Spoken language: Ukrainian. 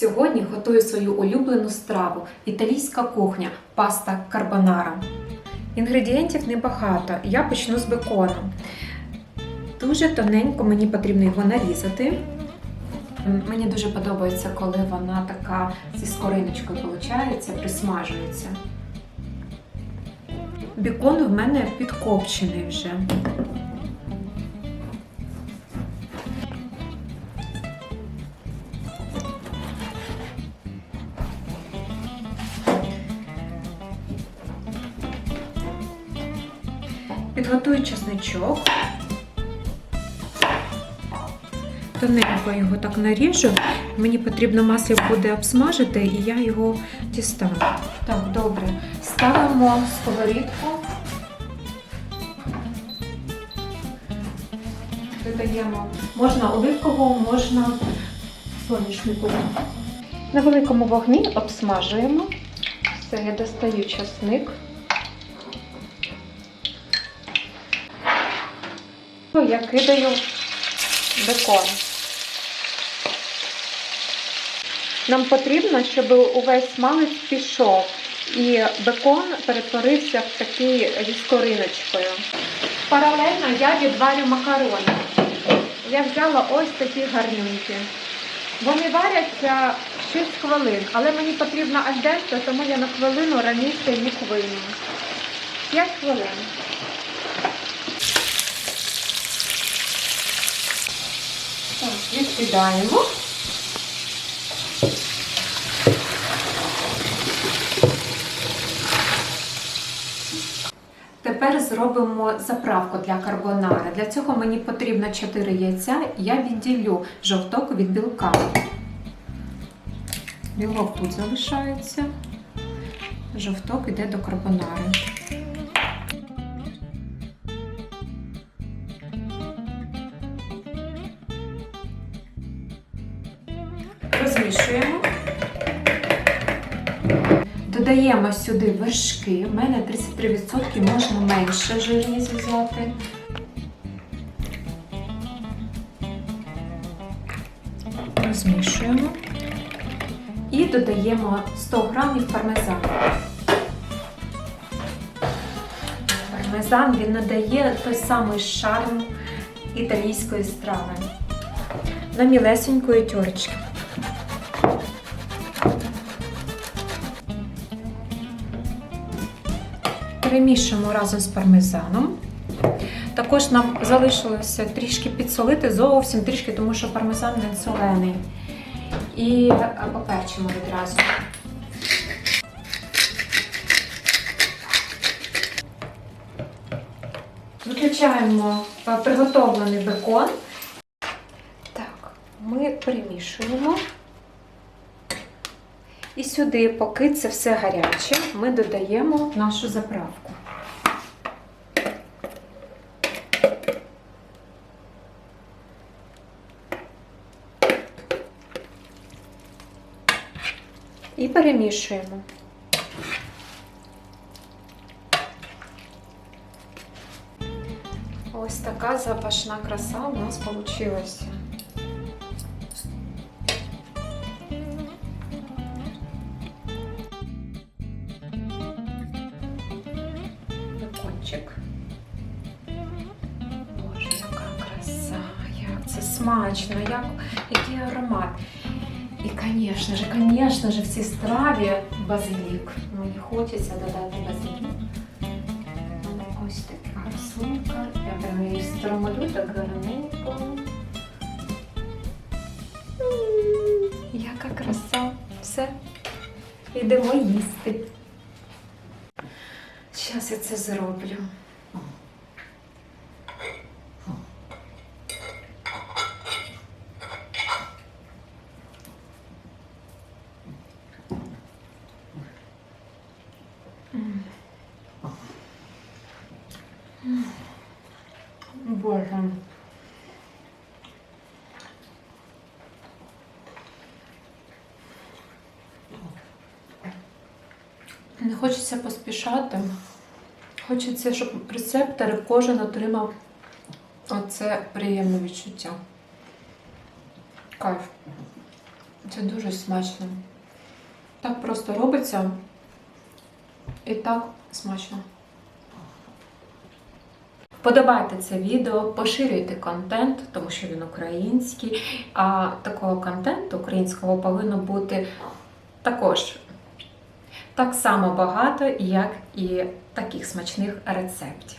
Сьогодні готую свою улюблену страву італійська кухня паста карбонара. Інгредієнтів небагато. Я почну з бекону. Дуже тоненько мені потрібно його нарізати. Мені дуже подобається, коли вона така зі скориночкою виходить, присмажується. Бекон в мене підкопчений вже. Підготую чесничок. Тоненько його так наріжу. Мені потрібно масло буде обсмажити, і я його дістану. Так, добре. Ставимо сковорідку. Додаємо. Можна оливкового, можна соняшникового. На великому вогні обсмажуємо. Все, я достаю часник. Я кидаю бекон. Нам потрібно, щоб увесь малець пішов і бекон перетворився в такий зі скориночкою. Паралельно я відварю макарони. Я взяла ось такі гарненькі. Вони варяться 6 хвилин, але мені потрібно альденте, тому я на хвилину раніше їх вийму. 5 хвилин. Відкидаємо. Тепер зробимо заправку для карбонари. Для цього мені потрібно 4 яйця. Я відділю жовток від білка. Білок тут залишається. Жовток йде до карбонари. Розмішуємо. Додаємо сюди вершки. У мене 33% можна менше жирність взяти. Розмішуємо. І додаємо 100 грамів пармезану. Пармезан він надає той самий шарм італійської страви. На мілесенької тьорочки. Перемішуємо разом з пармезаном. Також нам залишилося трішки підсолити, зовсім трішки, тому що пармезан він солений. І поперчимо відразу. Виключаємо е, приготовлений бекон. Так, ми перемішуємо. І сюди, поки це все гаряче, ми додаємо нашу заправку. І перемішуємо. Ось така запашна краса у нас вийшла. Бекончик. Боже, яка краса, як це смачно, як, який аромат. І, звісно ж, звісно ж, в цій страві базилік. Мені хочеться додати базилік. Ось така красунка. Я прямо її стромолю так гарненько. Яка краса. Все. Йдемо їсти. Зараз я це зроблю. Боже. Не хочеться поспішати. Хочеться, щоб рецептор кожен отримав оце приємне відчуття. Кайф. Це дуже смачно. Так просто робиться і так смачно. Вподобайте це відео, поширюйте контент, тому що він український. А такого контенту українського повинно бути також так само багато, як і таких смачних рецептів.